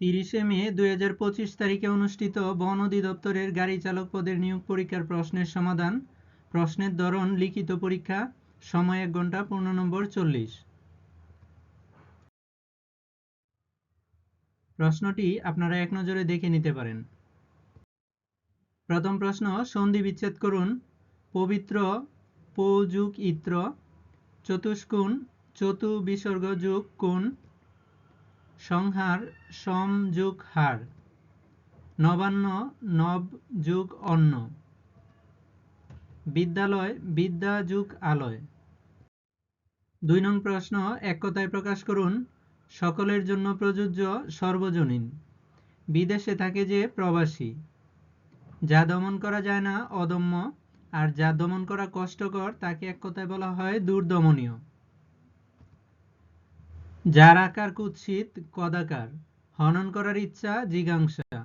তিরিশে মে দুই হাজার পঁচিশ তারিখে অনুষ্ঠিত বন অধিদপ্তরের গাড়ি চালক পদের নিয়োগ পরীক্ষার প্রশ্নের সমাধান। প্রশ্নের ধরন, লিখিত পরীক্ষা, সময় এক ঘণ্টা পূর্ণ নম্বর, চল্লিশ। প্রশ্নটি আপনারা এক নজরে দেখে নিতে পারেন। প্রথম প্রশ্ন, সন্ধি বিচ্ছেদ করুন। পবিত্র পৌযুগ ইত্র, চতুষ্কুণ চতু বিসর্গ যুগ কোণ সংহার সম যুগ হার। নবান্ন নব যুগ অন্ন। বিদ্যালয় বিদ্যা যুগ আলয়। দুই নং প্রশ্ন এক কথায় প্রকাশ করুন, সকলের জন্য প্রযোজ্য সর্বজনীন। বিদেশে থাকে যে প্রবাসী। যা দমন করা যায় না, অদম্য। আর যা দমন করা কষ্টকর, তাকে এক কথায় বলা হয় দুর্দমনীয়। যার আকার কুৎসিত, কদাকার। হনন করার ইচ্ছা জিগাংসা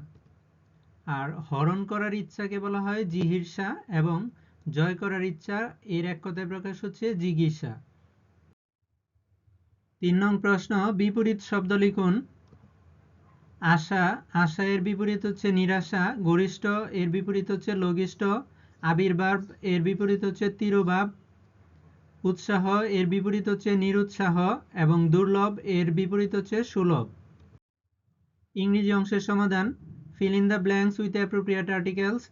আর হরণ করার ইচ্ছাকে বলা হয় জিহির্ষা এবং জয় করার ইচ্ছা, এর এক কথায় প্রকাশ হচ্ছে জিগিসা তিন নং প্রশ্ন, বিপরীত শব্দ লিখুন। আশা আশা এর বিপরীত হচ্ছে নিরাশা, গরিষ্ঠ এর বিপরীত হচ্ছে লঘিষ্ঠ, আবির্ভাব এর বিপরীত হচ্ছে তিরোভাব। উৎসাহ এর বিপরীত হচ্ছে নিরুৎসাহ এবং দুর্লভ এর বিপরীত হচ্ছে সুলভ। ইংরেজি অংশের সমাধান fill in the blanks with appropriate articles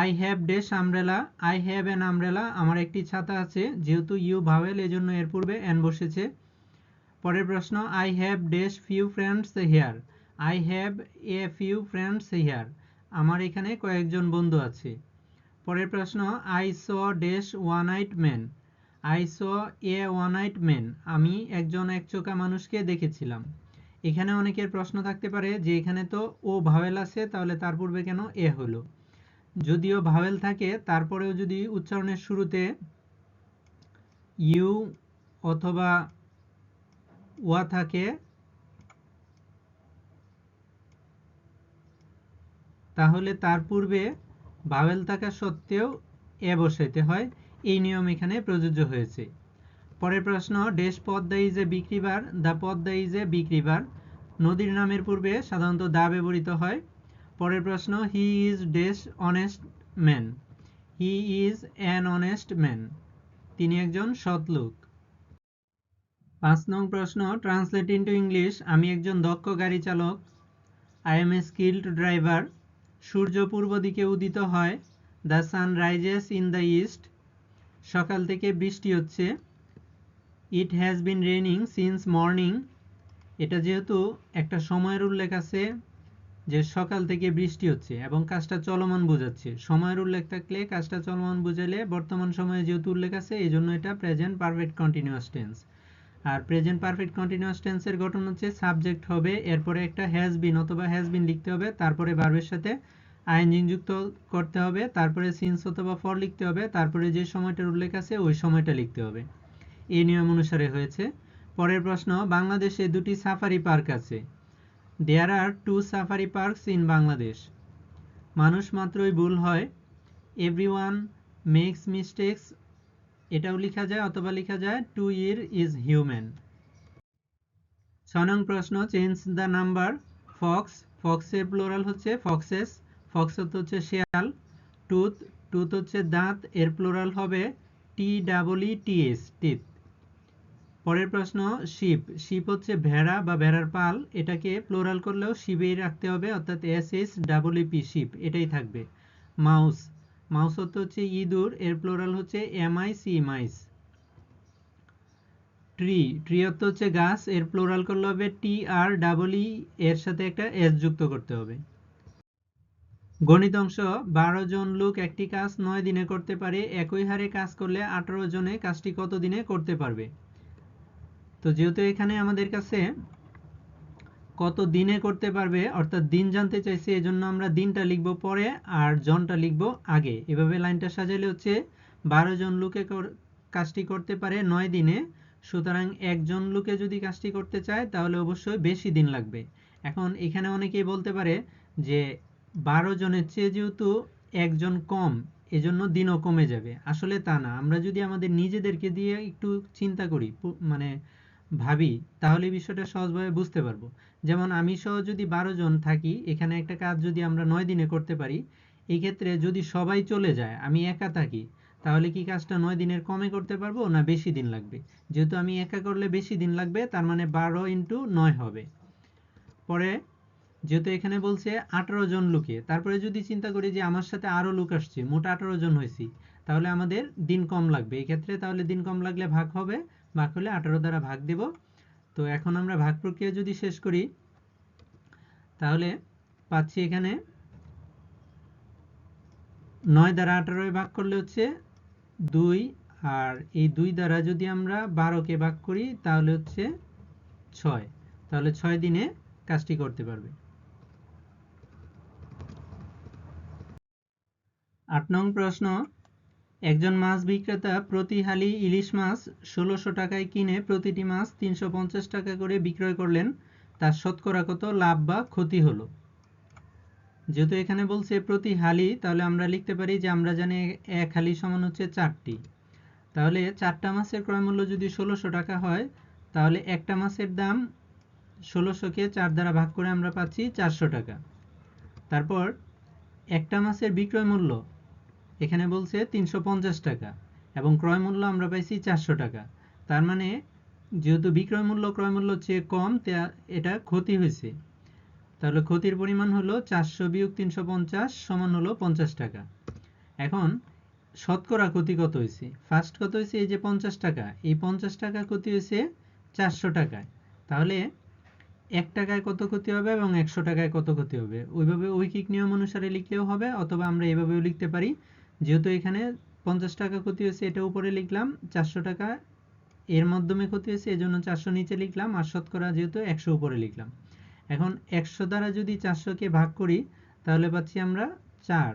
I have dash umbrella I have an umbrella আমার একটি ছাতা আছে, যেহেতু ইউ ভাওয়েল, এজন্য এর পূর্বে অ্যান বসেছে। পরের প্রশ্ন I have dash few friends here I have a few friends here আমার এখানে কয়েকজন বন্ধু আছে। পরের প্রশ্ন I saw dash one eyed man I saw a one eyed man আমি একজন একচোকা মানুষকে দেখেছিলাম। এখানে অনেকের প্রশ্ন থাকতে পারে যে এখানে তো ও ভাওয়েল আছে, তাহলে তার পূর্বে কেন এ হলো? যদিও ভাওয়েল থাকে, তারপরেও যদি উচ্চারণের শুরুতে ইউ অথবা ওয়া থাকে, তাহলে তার পূর্বে ভাওয়েল থাকা সত্ত্বেও এ বসাইতে হয়। এই নিয়ম এখানে প্রযোজ্য হয়েছে। পরের প্রশ্ন dash Padma is a big river, the Padma is a big river. নদীর নামের পূর্বে সাধারণত দা ব্যবহৃত হয়। পরের প্রশ্ন, he is dash honest man? He is an honest man. তিনি একজন সৎ লোক। পাঁচ নং প্রশ্ন, ট্রান্সলেট ইন্টু ইংলিশ, আমি একজন দক্ষ গাড়ি চালক। I am a skilled driver. সূর্য পূর্ব দিকে উদিত হয়। The sun rises in the east. সকাল থেকে বৃষ্টি হচ্ছে। It has been raining since morning এটা যেহেতু একটা সময়ের উল্লেখ আছে যে সকাল থেকে বৃষ্টি হচ্ছে এবং কাজটা চলমান বোঝাচ্ছে। সময়ের উল্লেখ থাকলে কাজটা চলমান বোঝালে বর্তমান সময়ে যেহেতু উল্লেখ আছে এই জন্য এটা প্রেজেন্ট পারফেক্ট কন্টিনিউয়াস টেন্স আর প্রেজেন্ট পারফেক্ট কন্টিনিউয়াস টেন্সের গঠন হচ্ছে সাবজেক্ট হবে, এরপরে একটা হ্যাজ বিন অথবা হ্যাজ বিন লিখতে হবে, তারপরে ভার্বের সাথে আইনজিন যুক্ত করতে হবে, তারপরে সিন্স অথবা ফর লিখতে হবে, তারপরে যে সময়টার উল্লেখ আছে ওই সময়টা লিখতে হবে। এই নিয়ম অনুসারে হয়েছে। পরের প্রশ্ন, বাংলাদেশে দুটি সাফারি পার্ক আছে। There are two safari parks in Bangladesh মানুষ মাত্রই ভুল হয়। এভরি ওয়ান মেক্স মিস্টেক্স এটাও লেখা যায় অথবা লেখা যায় টু ইয়ের ইজ হিউম্যান ছ নং প্রশ্ন চেঞ্জ দ্য নাম্বার ফক্স ফক্সের প্লোরাল হচ্ছে ফক্সেস ফক্স হচ্ছে শেয়াল, টুথ টুথ হচ্ছে দাঁত, এর প্লোরাল হবে T double E T S, teeth. পরের প্রশ্ন, শিপ। শিপ হচ্ছে ভেড়া বা ভেড়ার পাল, এটাকে প্লোরাল করলেও শিবেই রাখতে হবে, অর্থাৎ S S double P, ship, এটাই থাকবে। মাউস। মাউস অর্থ হচ্ছে ইঁদুর, এর প্লোরাল হচ্ছে M I C mice. Tree. Tree অর্থ হচ্ছে গাছ, এর প্লোরাল করলে হবে টি আর ডাবল এর সাথে একটা এস যুক্ত করতে হবে। গণিত অংশ বারো জন লোক একটি কাজ নয় দিনে করতে পারে, একই হারে কাজ করলে আঠারো জনে কাজটি কত দিনে করতে পারবে? তো যেহেতু এখানে আমাদের কাছে কত দিনে করতে পারবে, অর্থাৎ দিন জানতে চাইছি, এজন্য আমরা দিনটা লিখব পরে আর জনটা লিখব আগে। এভাবে লাইনটা সাজালে হচ্ছে বারো জন লোকে কাজটি করতে পারে নয় দিনে, সুতরাং একজন লোকে যদি কাজটি করতে চায়, তাহলে অবশ্যই বেশি দিন লাগবে। এখন এখানে অনেকেই বলতে পারে যে বারো জনের চেয়ে যেহেতু একজন কম, এজন্য দিনও কমে যাবে। আসলে তা না। আমরা যদি আমাদের নিজেদেরকে দিয়ে একটু চিন্তা করি মানে ভাবি, তাহলে বিষয়টা সহজভাবে বুঝতে পারব। যেমন আমি সহ যদি বারো জন থাকি, এখানে একটা কাজ যদি আমরা নয় দিনে করতে পারি, এই ক্ষেত্রে যদি সবাই চলে যায়, আমি একা থাকি, তাহলে কি কাজটা নয় দিনের কমে করতে পারব না বেশি দিন লাগবে? যেহেতু আমি একা করলে বেশি দিন লাগবে, তার মানে বারো ইন্টু নয় হবে। পরে যেহেতু এখানে বলছে আঠারো জন লোকে, তারপরে যদি চিন্তা করি যে আমার সাথে আরও লোক আসছে, মোট আঠারো জন হয়েছি, তাহলে আমাদের দিন কম লাগবে। এই ক্ষেত্রে তাহলে দিন কম লাগলে ভাগ হবে, ভাগ হলে আঠারো দ্বারা ভাগ দেব। তো এখন আমরা ভাগ প্রক্রিয়া যদি শেষ করি, তাহলে পাচ্ছি এখানে নয় দ্বারা আঠারোয় ভাগ করলে হচ্ছে দুই, আর এই দুই দ্বারা যদি আমরা বারোকে ভাগ করি, তাহলে হচ্ছে ছয়। তাহলে ছয় দিনে কাজটি করতে পারবে। আট নং প্রশ্ন, একজন মাছ বিক্রেতা প্রতি হালি ইলিশ মাছ ষোলোশো টাকায় কিনে প্রতিটি মাছ তিনশো পঞ্চাশ টাকা করে বিক্রয় করলেন, তার শতকরা কত লাভ বা ক্ষতি হলো? যেহেতু এখানে বলছে প্রতি হালি, তাহলে আমরা লিখতে পারি যে আমরা জানি এক হালি সমান হচ্ছে চারটি। তাহলে চারটা মাছের ক্রয় মূল্য যদি ষোলোশো টাকা হয়, তাহলে একটা মাছের দাম ষোলোশোকে চার দ্বারা ভাগ করে আমরা পাচ্ছি চারশো টাকা। তারপর একটা মাছের বিক্রয় মূল্য এখানে বলছে তিনশো পঞ্চাশ টাকা এবং ক্রয় মূল্য আমরা পাইছি চারশো টাকা। তার মানে যেহেতু বিক্রয় মূল্য, ক্রয় মূল্য চেয়ে কম এটা ক্ষতি হয়েছে। তাহলে ক্ষতির পরিমাণ হলো চারশো বিয়োগ তিনশো পঞ্চাশ সমান হলো পঞ্চাশ টাকা। এখন শতকরা ক্ষতি কত হয়েছে? ফার্স্ট কত হয়েছে? এই যে পঞ্চাশ টাকা। এই পঞ্চাশ টাকা ক্ষতি হয়েছে চারশো টাকায়। তাহলে এক টাকায় কত ক্ষতি হবে এবং একশো টাকায় কত ক্ষতি হবে? ওইভাবে ঐকিক নিয়ম অনুসারে লিখলেও হবে, অথবা আমরা এভাবেও লিখতে পারি। যেহেতু এখানে পঞ্চাশ টাকা ক্ষতি হয়েছে, এটা উপরে লিখলাম, চারশো টাকা এর মাধ্যমে ক্ষতি হয়েছে এই জন্য চারশো নিচে লিখলাম, আর শতকরা যেহেতু একশো উপরে লিখলাম। এখন একশো দ্বারা যদি চারশোকে ভাগ করি, তাহলে পাচ্ছি আমরা চার।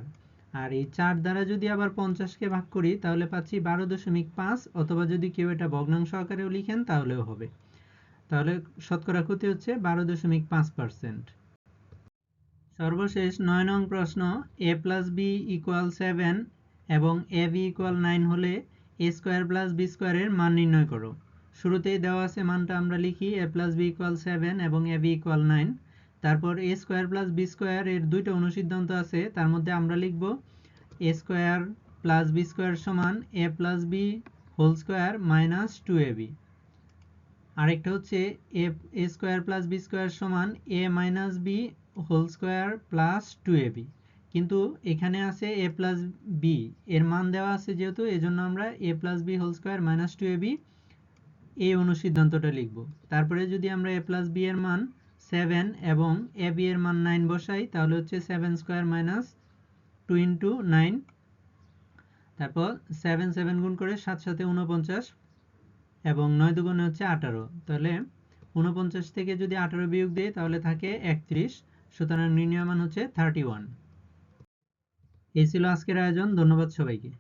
আর এই চার দ্বারা যদি আবার পঞ্চাশকে ভাগ করি, তাহলে পাচ্ছি বারো দশমিক পাঁচ, অথবা যদি কেউ এটা ভগ্নাংশ আকারেও লিখেন, তাহলেও হবে। তাহলে শতকরা ক্ষতি হচ্ছে বারো দশমিক পাঁচ পার্সেন্ট। সর্বশেষ নয় নং প্রশ্ন A plus B equal seven এবং এ বি ইকুয়াল নাইন হলে এ স্কোয়ার প্লাস বি স্কোয়ারের মান নির্ণয় করো। শুরুতেই দেওয়া আছে মানটা আমরা লিখি A plus B equal seven এবং এ বি ইকুয়াল নাইন তারপর A square plus B square এর দুইটা অনুসিদ্ধান্ত আছে, তার মধ্যে আমরা লিখব A square plus B square সমান A plus B whole square minus two A B আরেকটা হচ্ছে A square plus B square সমান A minus B whole square plus two A B কিন্তু এখানে আছে এ প্লাস বি এর মান দেওয়া আছে যেহেতু, এজন্য আমরা A plus B whole square minus two A B এই অনুসিদ্ধান্তটা লিখব। তারপরে যদি আমরা এ প্লাস বি এর মান সেভেন এবং এ বি এর মান নাইন বসাই, তাহলে হচ্ছে seven square minus two into nine তারপর সেভেন সেভেন গুণ করে সাত সাথে উনপঞ্চাশ এবং নয় দুগুণে হচ্ছে আঠারো। তাহলে উনপঞ্চাশ থেকে যদি আঠারো বিয়োগ দিই, তাহলে থাকে একত্রিশ। সুতরাং নির্ণয় মান হচ্ছে থার্টি ওয়ান এই ছিল আজকের আয়োজন ধন্যবাদ সবাইকে।